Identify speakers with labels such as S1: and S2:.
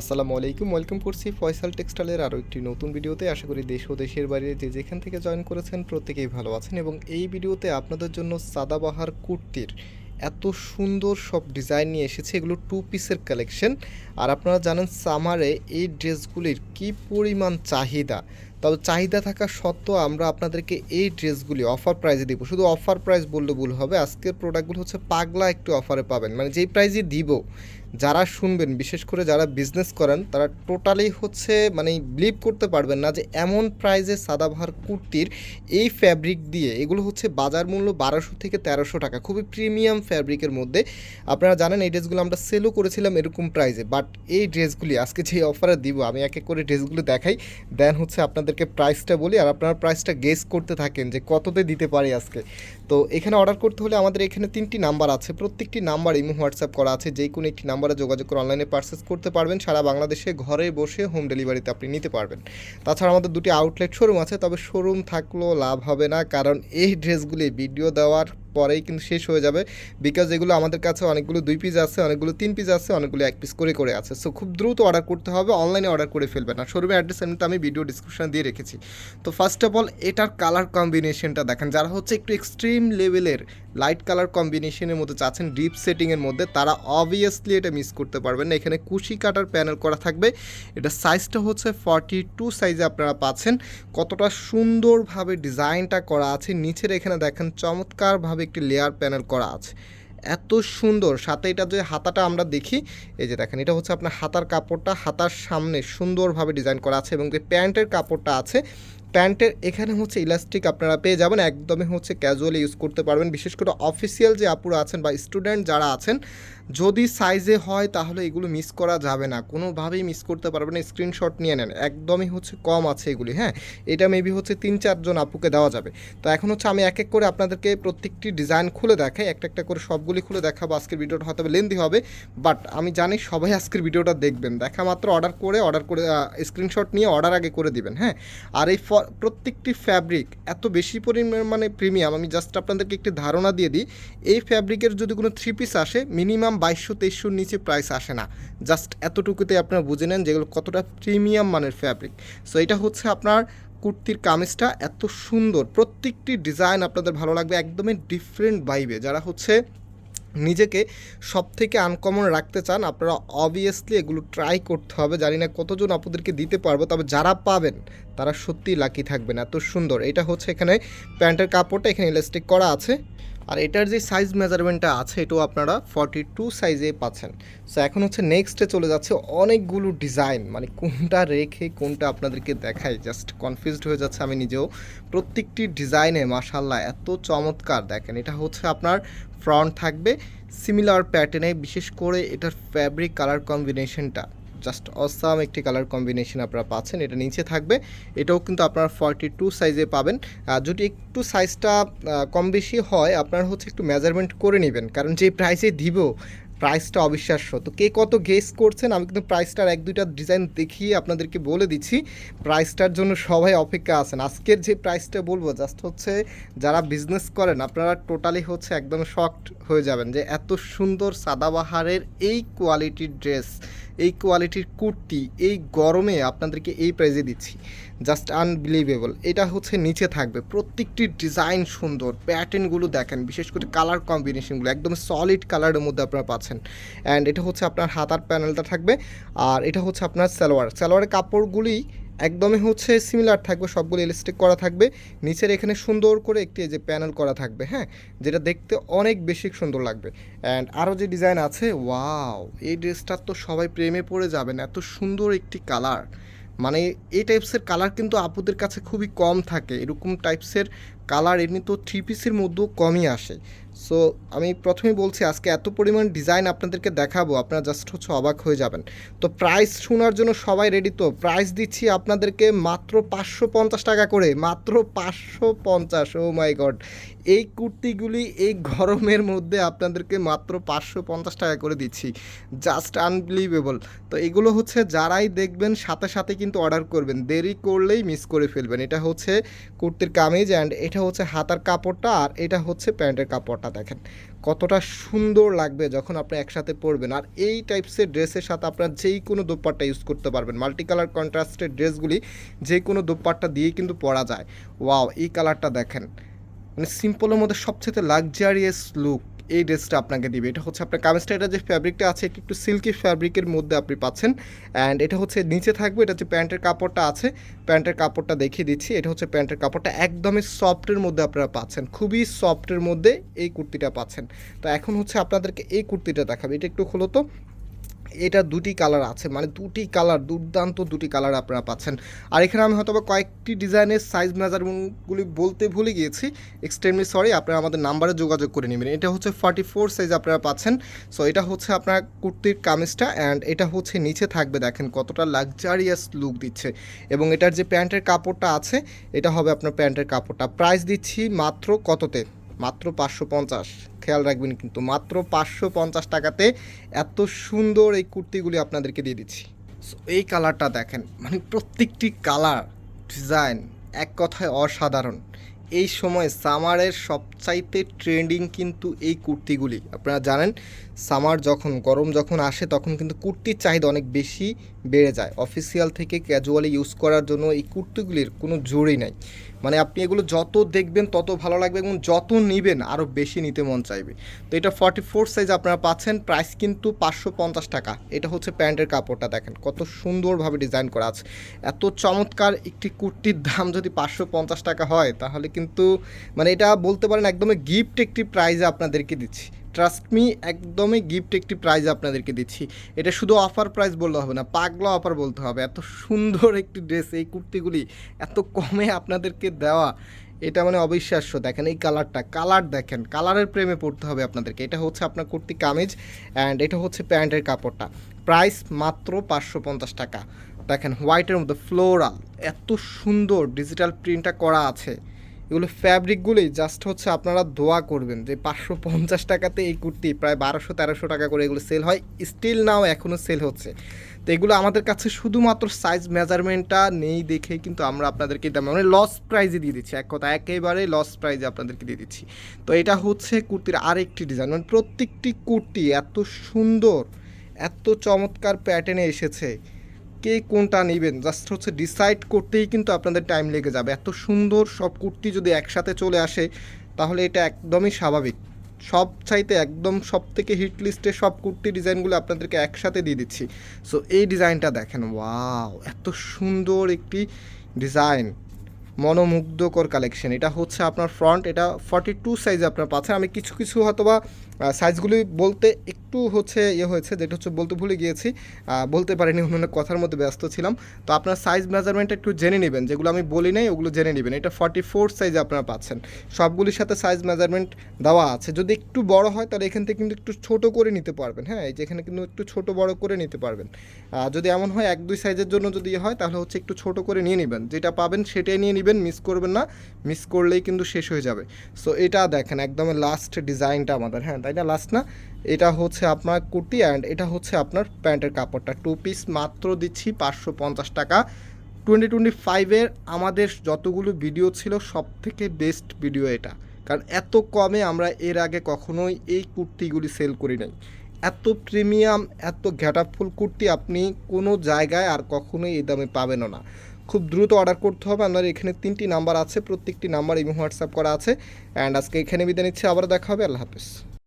S1: আসসালামু আলাইকুম, ওয়েলকাম করছি ফয়সাল টেক্সটাইলের আরও একটি নতুন ভিডিওতে। আশা করি দেশ ও দেশের বাইরে যে যেখান থেকে জয়েন করেছেন প্রত্যেকেই ভালো আছেন এবং এই ভিডিওতে আপনাদের জন্য সাদাবাহার কুর্তির এত সুন্দর সব ডিজাইন নিয়ে এসেছে, এগুলো টু পিসের কালেকশন আর আপনারা জানেন সামারে এই ড্রেসগুলির কি পরিমাণ চাহিদা তবে চাহিদা থাকা সত্ত্বেও আমরা আপনাদেরকে এই ড্রেসগুলি অফার প্রাইজে দিব। শুধু অফার প্রাইস বললে ভুল হবে, আজকের প্রোডাক্টগুলো হচ্ছে পাগলা একটু অফারে পাবেন। মানে যেই প্রাইসে দিব, যারা শুনবেন, বিশেষ করে যারা বিজনেস করেন, তারা টোটালি হচ্ছে মানে বিলিভ করতে পারবেন না যে এমন প্রাইজে সাদাবাহার কুর্তির এই ফ্যাব্রিক দিয়ে, এগুলো হচ্ছে বাজার মূল্য বারোশো থেকে তেরোশো টাকা, খুবই প্রিমিয়াম ফ্যাব্রিকের মধ্যে। আপনারা জানেন, এই ড্রেসগুলো আমরা সেলও করেছিলাম এরকম প্রাইজে বাট এই ড্রেসগুলি আজকে যে অফারে দিব, আমি এক এক করে ড্রেসগুলো দেখাই দেন হচ্ছে আপনাদেরকে প্রাইসটা বলি আর আপনারা প্রাইসটা গেস করতে থাকেন যে কততে দিতে পারি আজকে। তো এখানে অর্ডার করতে হলে আমাদের এখানে তিনটি নাম্বার আছে। প্রত্যেকটি নাম্বার ইমো হোয়াটসঅ্যাপ করা আছে। যে কোনো একটি নাম্বারে যোগাযোগ করে অনলাইনে পার্সেস করতে পারবেন। সারা বাংলাদেশে ঘরে বসে হোম ডেলিভারিতে আপনি নিতে পারবেন। তাছাড়া আমাদের দুটি আউটলেট শোরুম আছে, তবে শোরুম থাকলেও লাভ হবে না। কারণ এই ড্রেসগুলি ভিডিও দেওয়ার পরেই কিন্তু শেষ হয়ে যাবে। বিকজ এগুলো আমাদের কাছে অনেকগুলো দুই পিস আছে, অনেকগুলো তিন পিস আছে, অনেকগুলো এক পিস করে করে আছে। সো খুব দ্রুত অর্ডার করতে হবে অনলাইনে অর্ডার করে ফেলবেন। আর শোরুমের অ্যাড্রেস এমনিতে আমি ভিডিও ডিসক্রিপশন দিয়ে রেখেছি। তো ফার্স্ট অফ অল এটার কালার কম্বিনেশনটা দেখেন। যারা হচ্ছে একটু এক্সট্রিম লেভেলের লাইট কালার কম্বিনেশনের মধ্যে চাচ্ছেন ডিপ সেটিংয়ের মধ্যে, তারা অবভিয়াসলি এটা মিস করতে পারবেন না। এখানে কুশি কাটার প্যানেল করা থাকবে। এটা সাইজটা হচ্ছে ফর্টি টু সাইজে আপনারা পাচ্ছেন। কতটা সুন্দরভাবে ডিজাইনটা করা আছে। নিচের এখানে দেখেন, চমৎকারভাবে একটি লেয়ার প্যানেল করা আছে। এত সুন্দর, সাথে এটা যে হাতাটা আমরা দেখি, এই যে দেখেন, এটা হচ্ছে আপনার হাতার কাপড়টা, হাতার সামনে সুন্দরভাবে ডিজাইন করা আছে এবং যে প্যান্টের কাপড়টা আছে, প্যান্টের এখানে হচ্ছে ইলাস্টিক আপনারা পেয়ে যাবেন, একদমই হচ্ছে ক্যাজুয়ালি ইউজ করতে পারবেন। বিশেষ করে অফিসিয়াল যে আপুরা আছেন বা স্টুডেন্ট যারা আছেন যদি সাইজে হয় তাহলে এগুলো মিস করা যাবে না। কোনোভাবেই মিস করতে পারবেন না। স্ক্রিনশট নিয়ে নেন। একদমই হচ্ছে কম আছে এগুলি হ্যাঁ? এটা মেবি হচ্ছে তিন চারজন আপুকে দেওয়া যাবে। তো এখন হচ্ছে আমি এক এক করে আপনাদেরকে প্রত্যেকটি ডিজাইন খুলে দেখাই। একটা একটা করে সবগুলি খুলে দেখাবো। আজকের ভিডিওটা হয়তো লেন্দি হবে বাট আমি জানি সবাই আজকের ভিডিওটা দেখবেন। দেখা মাত্র অর্ডার করে অর্ডার করে স্ক্রিনশট নিয়ে অর্ডার আগে করে দিবেন হ্যাঁ? আর এই প্রত্যেকটি ফ্যাব্রিক এত বেশি পরিমাণে প্রিমিয়াম আমি জাস্ট আপনাদেরকে একটি ধারণা দিয়ে দিই। এই ফ্যাব্রিকের যদি কোনো থ্রি পিস আসে মিনিমাম বাইশশো, তেইশশোর নিচে প্রাইস আসে না। জাস্ট এতটুকুতে আপনারা বুঝে নেন যেগুলো কতটা প্রিমিয়াম মানের ফ্যাব্রিক সো এটা হচ্ছে আপনার কুর্তির কামিজটা এত সুন্দর। প্রত্যেকটি ডিজাইন আপনাদের ভালো লাগবে, একদমই ডিফারেন্ট ভাইবে যারা হচ্ছে নিজেকে সব থেকে আনকমন রাখতে চান, আপনারা অবভিয়াসলি এগুলো ট্রাই করতে হবে। জানি না কতজন আপনাদেরকে দিতে পারব, তবে যারা পাবেন, তারা সত্যিই লাকি থাকবেন। এত সুন্দর। এটা হচ্ছে এখানে প্যান্টের কাপড়টা, এখানে ইলাস্টিক করা আছে। আর এটার যে সাইজ মেজারমেন্টটা আছে, এটাও আপনারা ফর্টি টু সাইজে পাচ্ছেন। সো এখন হচ্ছে নেক্সটে চলে যাচ্ছে অনেকগুলো ডিজাইন মানে কোনটা রেখে কোনটা আপনাদেরকে দেখাই। জাস্ট কনফিউজড হয়ে যাচ্ছে আমি নিজেও। প্রত্যেকটি ডিজাইনে মাশাল্লাহ এত চমৎকার। দেখেন, এটা হচ্ছে আপনার ফ্রন্ট থাকবে। সিমিলার প্যাটার্নে বিশেষ করে এটার ফ্যাব্রিক কালার কম্বিনেশনটা জাস্ট অসাম একটি কালার কম্বিনেশন আপনারা পাচ্ছেন, এটা নিচে থাকবে। এটাও কিন্তু আপনারা ফর্টি টু সাইজে পাবেন। যদি একটু সাইজটা কম বেশি হয়, আপনারা হচ্ছে একটু মেজারমেন্ট করে নেবেন। কারণ যে প্রাইসে দিব প্রাইসটা অবিশ্বাস্য। তো কে কত গেস করছেন, আমি কিন্তু প্রাইসটার এক দুইটা ডিজাইন দেখিয়ে আপনাদেরকে বলে দিচ্ছি। প্রাইসটার জন্য সবাই অপেক্ষা আছেন। আজকের যে প্রাইসটা বলব জাস্ট হচ্ছে যারা বিজনেস করেন, আপনারা টোটালি হচ্ছে একদম শকড হয়ে যাবেন যে এত সুন্দর সাদাবাহারের এই কোয়ালিটির ড্রেস এই কোয়ালিটির কুর্তি এই গরমে আপনাদেরকে এই প্রাইজে দিচ্ছি। জাস্ট আনবিলিভেবল এটা হচ্ছে নিচে থাকবে। প্রত্যেকটি ডিজাইন সুন্দর। প্যাটার্নগুলো দেখেন, বিশেষ করে কালার কম্বিনেশনগুলো একদম সলিড কালারের মধ্যে আপনারা পাচ্ছেন। অ্যান্ড এটা হচ্ছে আপনার হাতার প্যানেলটা থাকবে। আর এটা হচ্ছে আপনার সালোয়ার। সালোয়ারের কাপড়গুলি একদমই হচ্ছে সিমিলার থাকবে, সবগুলো ইলাস্টিক করা থাকবে। নিচের এখানে সুন্দর করে একটি যে প্যানেল করা থাকবে হ্যাঁ? যেটা দেখতে অনেক বেশি সুন্দর লাগবে। অ্যান্ড আরও যে ডিজাইন আছে ওয়াও এই ড্রেসটার তো সবাই প্রেমে পড়ে যাবেন, এত সুন্দর একটি কালার মানে এই টাইপসের কালার কিন্তু আপুদের কাছে খুবই কম থাকে। এরকম টাইপসের কালার এমনি তো থ্রি পিসের মধ্যেও কমই আসে। সো আমি প্রথমেই বলছি আজকে এত পরিমাণ ডিজাইন আপনাদেরকে দেখাবো, আপনারা জাস্ট হচ্ছে অবাক হয়ে যাবেন। তো প্রাইস শোনার জন্য সবাই রেডি তো? প্রাইস দিচ্ছি আপনাদেরকে মাত্র পাঁচশো পঞ্চাশ টাকা করে, মাত্র পাঁচশো পঞ্চাশ ও মাই গড এই কুর্তিগুলি এই গরমের মধ্যে আপনাদেরকে মাত্র পাঁচশো পঞ্চাশ টাকা করে দিচ্ছি। জাস্ট আনবিলিভেবল তো এগুলো হচ্ছে যারাই দেখবেন সাথে সাথে কিন্তু অর্ডার করবেন, দেরি করলেই মিস করে ফেলবেন। এটা হচ্ছে কুর্তির কামিজ অ্যান্ড এটা হচ্ছে হাতার কাপড়টা আর এটা হচ্ছে প্যান্টের কাপড়টা। দেখেন, কতটা সুন্দর লাগবে যখন আপনি একসাথে পরবেন। আর এই টাইপসের ড্রেসের সাথে আপনার যেই কোনো দোপাট্টা ইউজ করতে পারবেন। মাল্টি কালার কন্ট্রাস্টের ড্রেসগুলি যে কোনো দোপাট্টা দিয়ে কিন্তু পরা যায়। ওয়াও এই কালারটা দেখেন মানে সিম্পলের মধ্যে সবচেয়ে লাক্সারিয়াস লুক এই ড্রেসটা আপনাকে দিবে। এটা হচ্ছে আপনার কামিজটা যে ফ্যাব্রিকটা আছে, এটা একটু সিল্কি ফ্যাব্রিকের মধ্যে আপনি পাচ্ছেন। অ্যান্ড এটা হচ্ছে নিচে থাকবে, এটা হচ্ছে প্যান্টের কাপড়টা আছে। প্যান্টের কাপড়টা দেখিয়ে দিচ্ছি, এটা হচ্ছে প্যান্টের কাপড়টা একদমই সফটের মধ্যে আপনারা পাচ্ছেন। খুবই সফটের মধ্যে এই কুর্তিটা পাচ্ছেন। তো এখন হচ্ছে আপনাদেরকে এই কুর্তিটা দেখাবে। এটা একটু হলো তো। এটা দুটি কালার আছে মানে দুটি কালার দুর্দান্ত দুটি কালার আপনারা পাচ্ছেন। আর এখানে আমি হয়তো কয়েকটি ডিজাইনের সাইজ মেজারমেন্টগুলি বলতে ভুলে গিয়েছি। এক্সট্রিমলি সরি আপনারা আমাদের নাম্বারে যোগাযোগ করে নেবেন। এটা হচ্ছে ফর্টি ফোর সাইজ আপনারা পাচ্ছেন। সো এটা হচ্ছে আপনার কুর্তির কামিজটা অ্যান্ড এটা হচ্ছে নিচে থাকবে, দেখেন কতটা লাক্সারিয়াস লুক দিচ্ছে। এবং এটার যে প্যান্টের কাপড়টা আছে, এটা হবে আপনার প্যান্টের কাপড়টা। প্রাইস দিচ্ছি মাত্র কততে? মাত্র পাঁচশো পঞ্চাশ। খেয়াল রাখবেন কিন্তু মাত্র পাঁচশো পঞ্চাশ টাকাতে এত সুন্দর এই কুর্তিগুলি আপনাদেরকে দিয়ে দিচ্ছি। So, এই কালারটা দেখেন মানে প্রত্যেকটি কালার ডিজাইন এক কথায় অসাধারণ। এই সময় সামারের সবচাইতে ট্রেন্ডিং কিন্তু এই কুর্তিগুলি। আপনারা জানেন সামার যখন গরম যখন আসে তখন কিন্তু কুর্তির চাহিদা অনেক বেশি বেড়ে যায়। অফিসিয়াল থেকে ক্যাজুয়ালি ইউজ করার জন্য এই কুর্তিগুলির কোনো জোরই নাই। মানে আপনি এগুলো যত দেখবেন, তত ভালো লাগবে এবং যত নেবেন আরও বেশি নিতে মন চাইবে। তো এটা ফর্টি ফোর সাইজ আপনারা পাচ্ছেন প্রাইস কিন্তু পাঁচশো পঞ্চাশ টাকা। এটা হচ্ছে প্যান্টের কাপড়টা দেখেন, কত সুন্দরভাবে ডিজাইন করা আছে। এত চমৎকার একটি কুর্তির দাম যদি পাঁচশো পঞ্চাশ টাকা হয়, তাহলে কিন্তু মানে এটা বলতে পারেন একদমই গিফট একটি প্রাইজে আপনাদেরকে দিচ্ছি। ট্রাস্ট মি একদমই গিফট একটি প্রাইজ আপনাদেরকে দিচ্ছি। এটা শুধু অফার প্রাইস বললে হবে না, পাগলা অফার বলতে হবে। এত সুন্দর একটি ড্রেস এই কুর্তিগুলি এত কমে আপনাদেরকে দেওয়া, এটা মানে অবিশ্বাস্য। দেখেন এই কালারটা কালার দেখেন কালারের প্রেমে পড়তে হবে আপনাদেরকে। এটা হচ্ছে আপনার কুর্তি কামিজ অ্যান্ড এটা হচ্ছে প্যান্টের কাপড়টা। প্রাইস মাত্র পাঁচশো পঞ্চাশ টাকা। দেখেন হোয়াইটের মধ্যে ফ্লোরাল এত সুন্দর ডিজিটাল প্রিন্টটা করা আছে। এগুলো ফ্যাব্রিকগুলোই জাস্ট হচ্ছে আপনারা দোয়া করবেন যে পাঁচশো পঞ্চাশ টাকাতে এই কুর্তি প্রায় বারোশো, তেরোশো টাকা করে এগুলো সেল হয়। স্টিল নাও এখনও সেল হচ্ছে। তো এগুলো আমাদের কাছে শুধুমাত্র সাইজ মেজারমেন্টটা নেই দেখে কিন্তু আমরা আপনাদেরকে দাম মানে লস প্রাইজে দিয়ে দিচ্ছি। এক কথা, একেবারে লস প্রাইজে আপনাদেরকে দিয়ে দিচ্ছি। তো এটা হচ্ছে কুর্তির আরেকটি ডিজাইন মানে প্রত্যেকটি কুর্তি এত সুন্দর, এত চমৎকার প্যাটার্নে এসেছে। কে কোনটা নেবেন? জাস্ট হচ্ছে ডিসাইড করতেই কিন্তু আপনাদের টাইম লেগে যাবে। এত সুন্দর সব কুর্তি যদি একসাথে চলে আসে, তাহলে এটা একদমই স্বাভাবিক। সব চাইতে একদম সব থেকে হিট লিস্টে সব কুর্তি ডিজাইনগুলো আপনাদেরকে একসাথে দিয়ে দিচ্ছি। সো এই ডিজাইনটা দেখেন ওয়াও এত সুন্দর একটি ডিজাইন। মনোমুগ্ধকর কালেকশন এটা হচ্ছে আপনার ফ্রন্ট এটা ফর্টি টু সাইজ আপনার পাচ্ছেন। আমি কিছু কিছু হয়তোবা সাইজগুলি বলতে একটু হচ্ছে ইয়ে হয়েছে, যেটা হচ্ছে বলতে ভুলে গিয়েছি। বলতে পারিনি, অন্য কথার মধ্যে ব্যস্ত ছিলাম। তো আপনার সাইজ মেজারমেন্টটা একটু জেনে নেবেন। যেগুলো আমি বলি নাই, ওগুলো জেনে নেবেন। এটা ফর্টি ফোর সাইজে আপনারা পাচ্ছেন। সবগুলির সাথে সাইজ মেজারমেন্ট দেওয়া আছে। যদি একটু বড় হয়, তাহলে এখান থেকে কিন্তু একটু ছোট করে নিতে পারবেন। হ্যাঁ এই যে এখানে কিন্তু একটু ছোট বড় করে নিতে পারবেন। যদি এমন হয়, এক দুই সাইজের জন্য যদি হয়, তাহলে হচ্ছে একটু ছোট করে নিয়ে নেবেন। যেটা পাবেন, সেটাই নিয়ে নেবেন মিস করবেন না। মিস করলেই কিন্তু শেষ হয়ে যাবে। সো এটা দেখেন, একদম লাস্ট ডিজাইনটা আমাদের। হ্যাঁ তাই না? লাস্ট না? এটা হচ্ছে আপনার কুর্তি অ্যান্ড এটা হচ্ছে আপনার প্যান্টের কাপড়টা। টু পিস মাত্র দিচ্ছি পাঁচশো পঞ্চাশ টাকা। টোয়েন্টি টোয়েন্টি ফাইভের আমাদের যতগুলো ভিডিও ছিল সব থেকে বেস্ট ভিডিও এটা। কারণ এত কমে আমরা এর আগে কখনোই এই কুর্তিগুলি সেল করি নাই। এত প্রিমিয়াম এত ঘ্যাটাফুল কুর্তি আপনি কোনো জায়গায় আর কখনোই এই দামে পাবেনও না। খুব দ্রুত অর্ডার করতে হবে। আপনার এখানে তিনটি নাম্বার আছে, প্রত্যেকটি নাম্বার এবং হোয়াটসঅ্যাপ করা আছে। অ্যান্ড আজকে এখানে বিদায় নিচ্ছে আবার দেখা হবে, আল্লাহ হাফিজ।